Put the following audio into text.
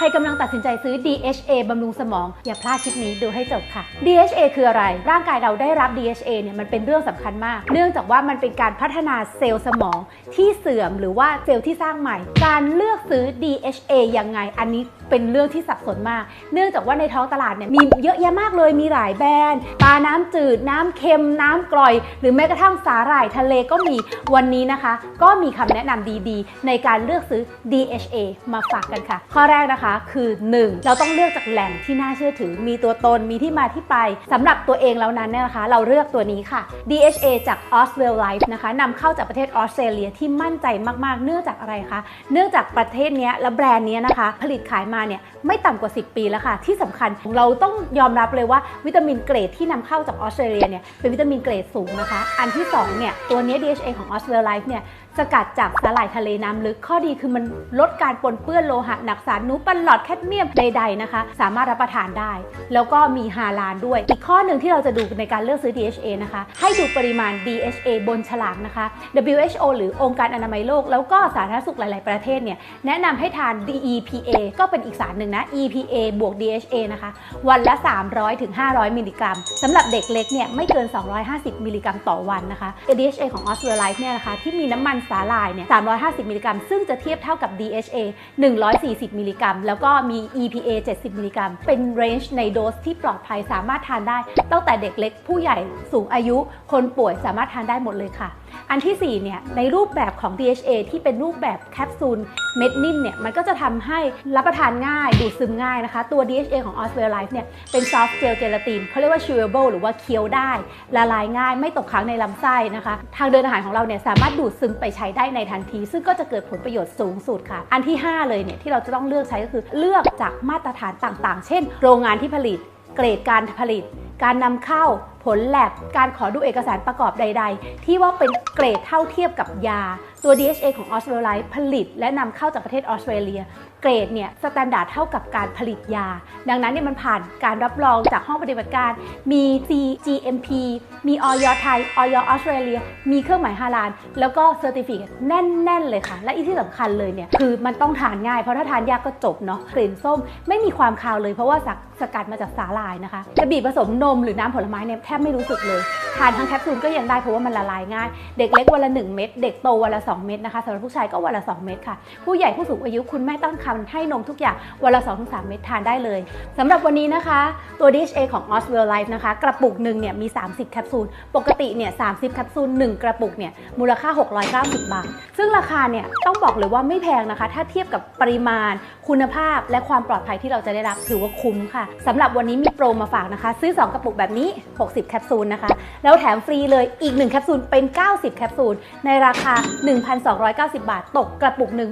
ใครกำลังตัดสินใจซื้อ DHA บำรุงสมอง อย่าพลาดคลิปนี้ดูให้จบค่ะ DHA คืออะไร ร่างกายเราได้รับ DHA เนี่ยมันเป็นเรื่องสำคัญมาก เนื่องจากว่ามันเป็นการพัฒนาเซลล์สมองที่เสื่อมหรือว่าเซลล์ที่สร้างใหม่ การเลือกซื้อ DHA ยังไง อันนี้เป็นเรื่องที่สับสนมาก เนื่องจากว่าในท้องตลาดเนี่ยมีเยอะแยะมากเลย มีหลายแบรนด์ ปลาน้ำจืด น้ำเค็ม น้ำกร่อย หรือแม้กระทั่งสาหร่ายทะเลก็มี วันนี้นะคะ ก็มีคำแนะนำดีๆ ในการเลือกซื้อ DHA มาฝากกันค่ะ ข้อแรกนะคะคือ 1. เราต้องเลือกจากแหล่งที่น่าเชื่อถือ มีตัวตนมีที่มาที่ไปสำหรับตัวเองแล้วนั้นเนี่ยนะคะ เราเลือกตัวนี้ค่ะ DHA จาก Oswell Life นะคะนำเข้าจากประเทศออสเตรเลียที่มั่นใจมากๆ เนื่องจากอะไรคะ เนื่องจากประเทศนี้และแบรนด์นี้นะคะ ผลิตขายมาเนี่ยไม่ต่ำกว่า 10 ปีแล้วค่ะ ที่สำคัญเราต้องยอมรับเลยว่าวิตามินเกรดที่นำเข้าจากออสเตรเลียเนี่ยเป็นวิตามินเกรดสูงนะคะ อันที่สองเนี่ยตัวนี้ DHA ของ Oswell Life เนี่ยสกัดจากสาหร่ายทะเลน้ำลึก ข้อดีคือมันลดการปนเปื้อนโลหะหนักสารนูปันหลอดแคดเมียมใด ๆนะคะ สามารถรับประทานได้ แล้วก็มีฮาลาลด้วย อีกข้อหนึ่งที่เราจะดูในการเลือกซื้อ DHA นะคะ ให้ดูปริมาณ DHA บนฉลากนะคะ WHO หรือองค์การอนามัยโลก แล้วก็สาธารณสุขหลาย ๆ ประเทศเนี่ยแนะนำให้ทาน DEPA ก็เป็นอีกสารหนึ่งนะ EPA บวก DHA นะคะ วันละ 300ถึง500 มิลลิกรัมสำหรับเด็กเล็กเนี่ยไม่เกิน 250 มิลลิกรัมต่อวันนะคะ DHA ของ Oswell Life เนี่ยนะคะที่มีน้ำมันสาหร่ายเนี่ย 350 มิลลิกรัม ซึ่งจะเทียบเท่ากับ DHA 140 มิลลิกรัม แล้วก็มี EPA 70 มิลลิกรัม เป็นเรนจ์ในโดสที่ปลอดภัยสามารถทานได้ ตั้งแต่เด็กเล็กผู้ใหญ่สูงอายุคนป่วยสามารถทานได้หมดเลยค่ะ อันที่4เนี่ยในรูปแบบของ DHA ที่เป็นรูปแบบแคปซูลเม็ดนิ่มเนี่ยมันก็จะทำให้รับประทานง่ายดูดซึมง่ายนะคะ ตัว DHA ของ Oswell Life เนี่ยเป็นซอฟต์เจลเจลาตินเขาเรียกว่า chewable หรือว่าเคี้ยวได้ ละลายง่ายไม่ตกค้างในลำไส้นะคะ ทางเดินอาหารของเราเนี่ยสามารถดูดซึมไปใช้ได้ในทันที ซึ่งก็จะเกิดผลประโยชน์สูงสุดค่ะ อันที่ 5 เลยเนี่ยที่เราจะต้องเลือกใช้ก็คือเลือกจากมาตรฐานต่างๆ เช่น โรงงานที่ผลิตเกรดการผลิต การนำเข้า ผลแลบการขอดูเอกสารประกอบใด ๆ ที่ว่าเป็นเกรดเท่าเทียบกับยา ตัว DHA ของ Oswell Life ผลิต และนำเข้าจากประเทศออสเตรเลีย เกรดเนี่ยสแตนดาร์ดเท่ากับการผลิตยา ดังนั้นเนี่ยมันผ่านการรับรองจากห้องปฏิบัติการมี CGMP มีออยไทยออยออสเตรเลียมีเครื่องหมายฮาลาลแล้วก็เซอร์ติฟิเคตแน่น ๆ เลยค่ะ และอีกที่สำคัญเลยเนี่ยคือมันต้องทานง่ายเพราะถ้าทานยากก็จบเนาะกลิ่นส้มไม่มีความคาวเลยเพราะว่าสักสกัดมาจากสาหร่ายนะคะจะบีบผสมนมหรือน้ำผลไม้เนี่ยแทบไม่รู้สึกเลยทานทั้งแคปซูลก็ยังได้เพราะว่ามันละลายง่าย เด็กเล็กวันละ 1 เม็ด เด็กโตวันละ 2 เม็ดนะคะสำหรับผู้ชายก็วันละ 2 เม็ดค่ะ ผู้ใหญ่ผู้สูงอายุคุณแม่ตั้งครรภ์ให้นมทุกอย่างวันละ 2-3 เม็ดทานได้เลยสำหรับวันนี้นะคะ ตัว DHA ของ Oswell Life นะคะ กระปุกหนึ่งเนี่ยมี 30 แคปซูล ปกติเนี่ย 30 แคปซูล 1 กระปุกเนี่ยมูลค่า 690 บาท ซึ่งราคาเนี่ยต้องบอกเลยว่าไม่แพงนะคะ ถ้าเทียบกับปริมาณ คุณภาพ และความปลอดภัยที่เราจะได้รับถือว่าคุ้มค่ะสำหรับวันนี้มีโปรมาฝากนะคะ ซื้อ 2 กระปุกแบบนี้ 60 แคปซูลนะคะแล้วแถมฟรีเลยอีก 1 แคปซูลเป็น 90 แคปซูลในราคา 1,290 บาท ตกกระปุกหนึ่ง